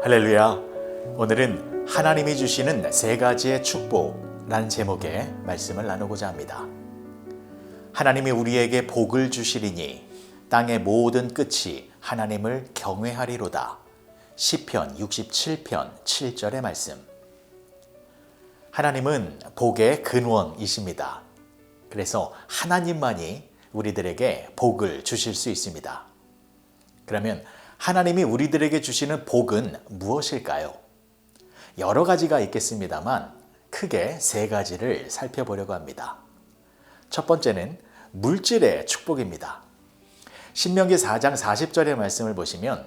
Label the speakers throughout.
Speaker 1: 할렐루야. 오늘은 하나님이 주시는 세 가지의 축복라는 제목의 말씀을 나누고자 합니다. 하나님이 우리에게 복을 주시리니 땅의 모든 끝이 하나님을 경외하리로다. 시편 67편 7절의 말씀. 하나님은 복의 근원이십니다. 그래서 하나님만이 우리들에게 복을 주실 수 있습니다. 그러면 하나님이 우리들에게 주시는 복은 무엇일까요? 여러 가지가 있겠습니다만 크게 세 가지를 살펴보려고 합니다. 첫 번째는 물질의 축복입니다. 신명기 4장 40절의 말씀을 보시면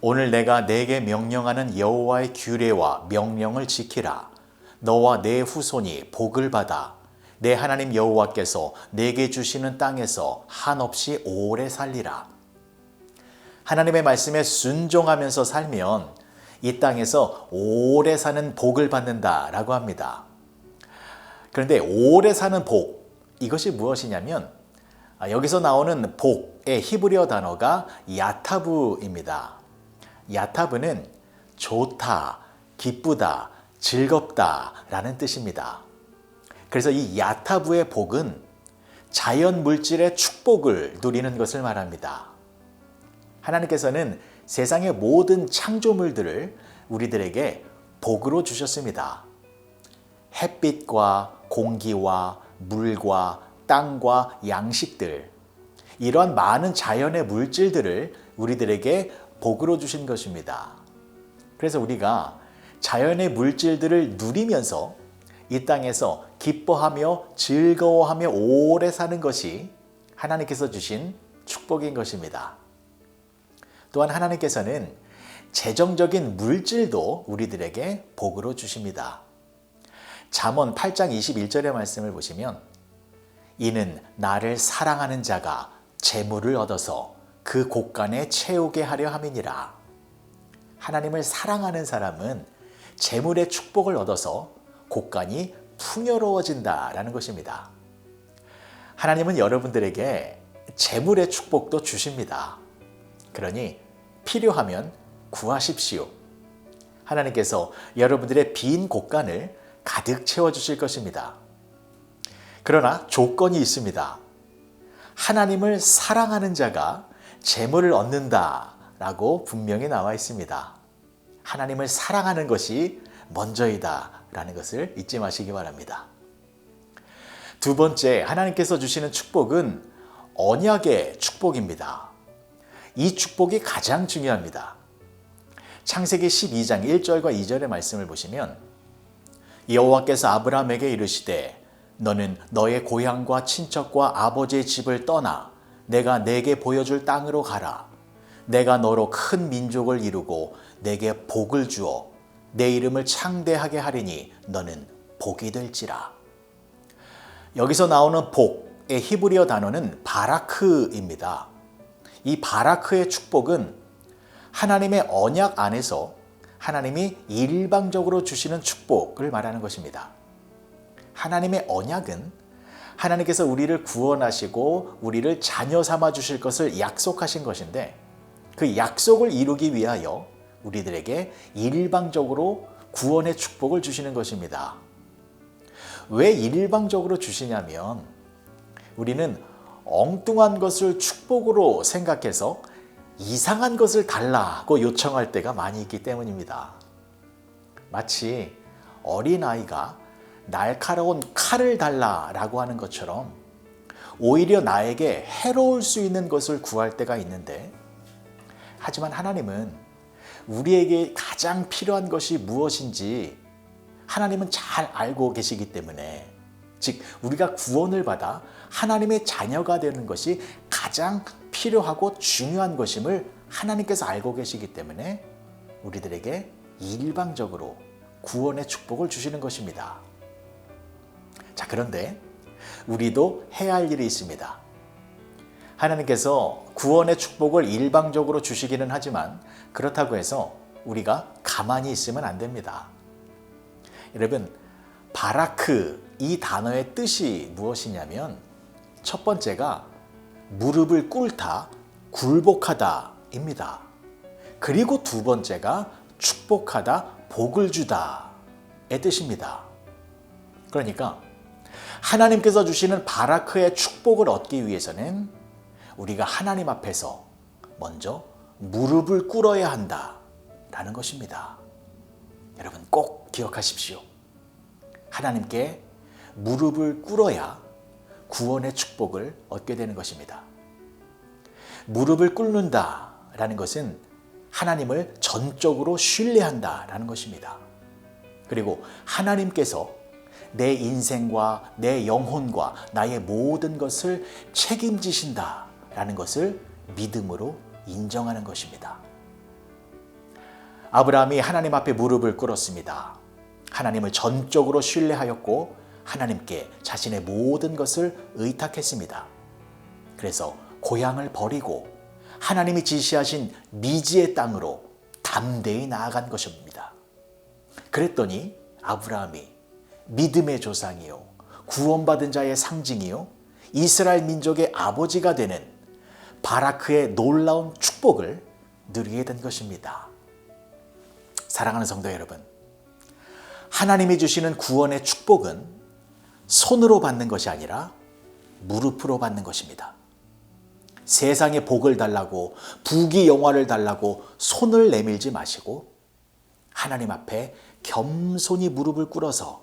Speaker 1: 오늘 내가 내게 명령하는 여호와의 규례와 명령을 지키라. 너와 내 후손이 복을 받아 내 하나님 여호와께서 내게 주시는 땅에서 한없이 오래 살리라. 하나님의 말씀에 순종하면서 살면 이 땅에서 오래 사는 복을 받는다라고 합니다. 그런데 오래 사는 복, 이것이 무엇이냐면 아, 여기서 나오는 복의 히브리어 단어가 야타브입니다. 야타브는 좋다, 기쁘다, 즐겁다 라는 뜻입니다. 그래서 이 야타브의 복은 자연 물질의 축복을 누리는 것을 말합니다. 하나님께서는 세상의 모든 창조물들을 우리들에게 복으로 주셨습니다. 햇빛과 공기와 물과 땅과 양식들, 이러한 많은 자연의 물질들을 우리들에게 복으로 주신 것입니다. 그래서 우리가 자연의 물질들을 누리면서 이 땅에서 기뻐하며 즐거워하며 오래 사는 것이 하나님께서 주신 축복인 것입니다. 또한 하나님께서는 재정적인 물질도 우리들에게 복으로 주십니다. 잠언 8장 21절의 말씀을 보시면 이는 나를 사랑하는 자가 재물을 얻어서 그 곳간에 채우게 하려 함이니라. 하나님을 사랑하는 사람은 재물의 축복을 얻어서 곳간이 풍요로워진다라는 것입니다. 하나님은 여러분들에게 재물의 축복도 주십니다. 그러니 필요하면 구하십시오. 하나님께서 여러분들의 빈 곳간을 가득 채워주실 것입니다. 그러나 조건이 있습니다. 하나님을 사랑하는 자가 재물을 얻는다 라고 분명히 나와 있습니다. 하나님을 사랑하는 것이 먼저이다 라는 것을 잊지 마시기 바랍니다. 두 번째, 하나님께서 주시는 축복은 언약의 축복입니다. 이 축복이 가장 중요합니다. 창세기 12장 1절과 2절의 말씀을 보시면 여호와께서 아브라함에게 이르시되 너는 너의 고향과 친척과 아버지의 집을 떠나 내가 내게 보여줄 땅으로 가라. 내가 너로 큰 민족을 이루고 내게 복을 주어 내 이름을 창대하게 하리니 너는 복이 될지라. 여기서 나오는 복의 히브리어 단어는 바라크입니다. 이 바라크의 축복은 하나님의 언약 안에서 하나님이 일방적으로 주시는 축복을 말하는 것입니다. 하나님의 언약은 하나님께서 우리를 구원하시고 우리를 자녀 삼아 주실 것을 약속하신 것인데 그 약속을 이루기 위하여 우리들에게 일방적으로 구원의 축복을 주시는 것입니다. 왜 일방적으로 주시냐면 우리는 엉뚱한 것을 축복으로 생각해서 이상한 것을 달라고 요청할 때가 많이 있기 때문입니다. 마치 어린아이가 날카로운 칼을 달라라고 하는 것처럼 오히려 나에게 해로울 수 있는 것을 구할 때가 있는데 하지만 하나님은 우리에게 가장 필요한 것이 무엇인지 하나님은 잘 알고 계시기 때문에 즉 우리가 구원을 받아 하나님의 자녀가 되는 것이 가장 필요하고 중요한 것임을 하나님께서 알고 계시기 때문에 우리들에게 일방적으로 구원의 축복을 주시는 것입니다. 자, 그런데 우리도 해야 할 일이 있습니다. 하나님께서 구원의 축복을 일방적으로 주시기는 하지만 그렇다고 해서 우리가 가만히 있으면 안 됩니다. 여러분, 바라크 이 단어의 뜻이 무엇이냐면 첫 번째가 무릎을 꿇다, 굴복하다입니다. 그리고 두 번째가 축복하다, 복을 주다의 뜻입니다. 그러니까 하나님께서 주시는 바라크의 축복을 얻기 위해서는 우리가 하나님 앞에서 먼저 무릎을 꿇어야 한다라는 것입니다. 여러분 꼭 기억하십시오. 하나님께 무릎을 꿇어야 구원의 축복을 얻게 되는 것입니다. 무릎을 꿇는다라는 것은 하나님을 전적으로 신뢰한다라는 것입니다. 그리고 하나님께서 내 인생과 내 영혼과 나의 모든 것을 책임지신다라는 것을 믿음으로 인정하는 것입니다. 아브라함이 하나님 앞에 무릎을 꿇었습니다. 하나님을 전적으로 신뢰하였고 하나님께 자신의 모든 것을 의탁했습니다. 그래서 고향을 버리고 하나님이 지시하신 미지의 땅으로 담대히 나아간 것입니다. 그랬더니 아브라함이 믿음의 조상이요 구원받은 자의 상징이요 이스라엘 민족의 아버지가 되는 바라크의 놀라운 축복을 누리게 된 것입니다. 사랑하는 성도 여러분, 하나님이 주시는 구원의 축복은 손으로 받는 것이 아니라 무릎으로 받는 것입니다. 세상에 복을 달라고 부귀 영화를 달라고 손을 내밀지 마시고 하나님 앞에 겸손히 무릎을 꿇어서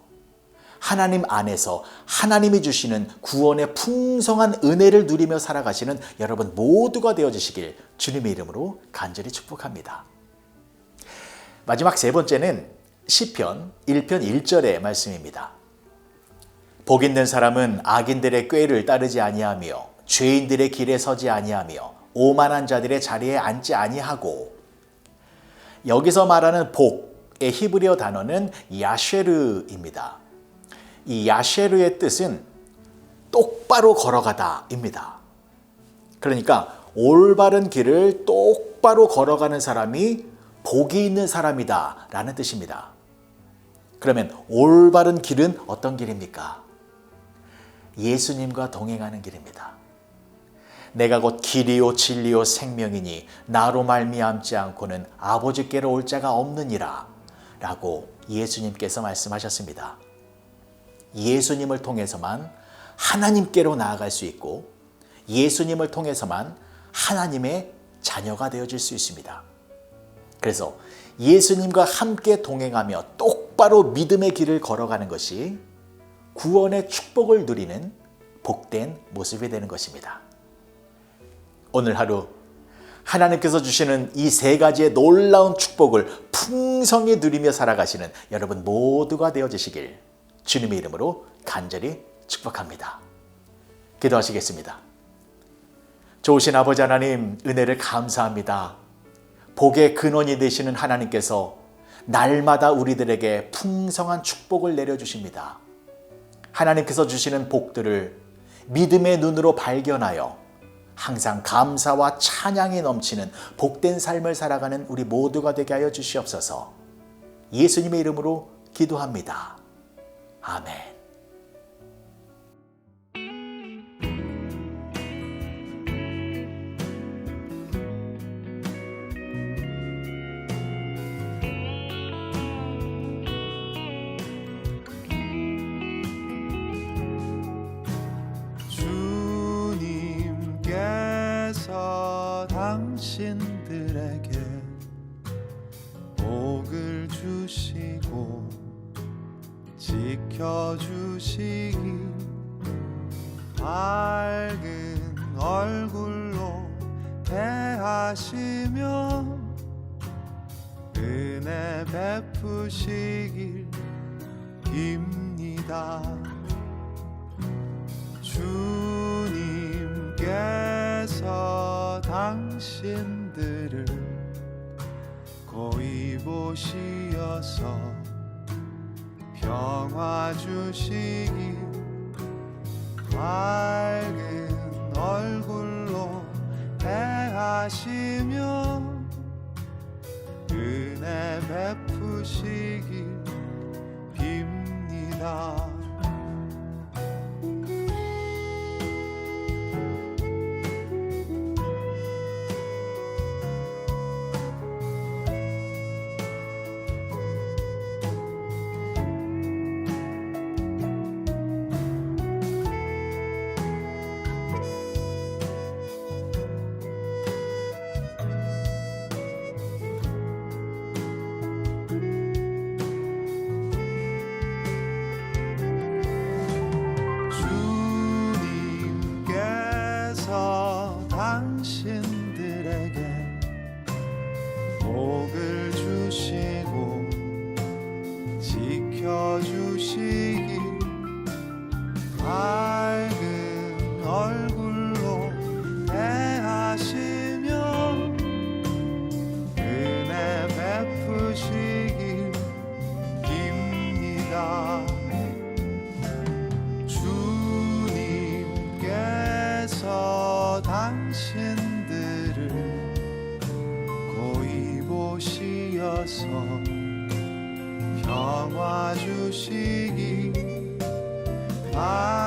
Speaker 1: 하나님 안에서 하나님이 주시는 구원의 풍성한 은혜를 누리며 살아가시는 여러분 모두가 되어주시길 주님의 이름으로 간절히 축복합니다. 마지막 세 번째는 시편 1편 1절의 말씀입니다. 복 있는 사람은 악인들의 꾀를 따르지 아니하며 죄인들의 길에 서지 아니하며 오만한 자들의 자리에 앉지 아니하고 여기서 말하는 복의 히브리어 단어는 야쉐르입니다. 이 야쉐르의 뜻은 똑바로 걸어가다입니다. 그러니까 올바른 길을 똑바로 걸어가는 사람이 복이 있는 사람이다 라는 뜻입니다. 그러면 올바른 길은 어떤 길입니까? 예수님과 동행하는 길입니다. 내가 곧 길이요 진리요 생명이니 나로 말미암지 않고는 아버지께로 올 자가 없느니라 라고 예수님께서 말씀하셨습니다. 예수님을 통해서만 하나님께로 나아갈 수 있고 예수님을 통해서만 하나님의 자녀가 되어질 수 있습니다. 그래서 예수님과 함께 동행하며 똑 바로 믿음의 길을 걸어가는 것이 구원의 축복을 누리는 복된 모습이 되는 것입니다. 오늘 하루 하나님께서 주시는 이 세 가지의 놀라운 축복을 풍성히 누리며 살아가시는 여러분 모두가 되어지시길 주님의 이름으로 간절히 축복합니다. 기도하시겠습니다. 좋으신 아버지 하나님 은혜를 감사합니다. 복의 근원이 되시는 하나님께서 날마다 우리들에게 풍성한 축복을 내려주십니다. 하나님께서 주시는 복들을 믿음의 눈으로 발견하여 항상 감사와 찬양이 넘치는 복된 삶을 살아가는 우리 모두가 되게 하여 주시옵소서. 예수님의 이름으로 기도합니다. 아멘.
Speaker 2: 지켜주시기 밝은 얼굴로 대하시며 은혜 베푸시길 빕니다. 주님께서 당신들을 고이 보시어서 평화 주시기 밝은 얼굴로 대하시며 은혜 베푸시기 빕니다. Ah.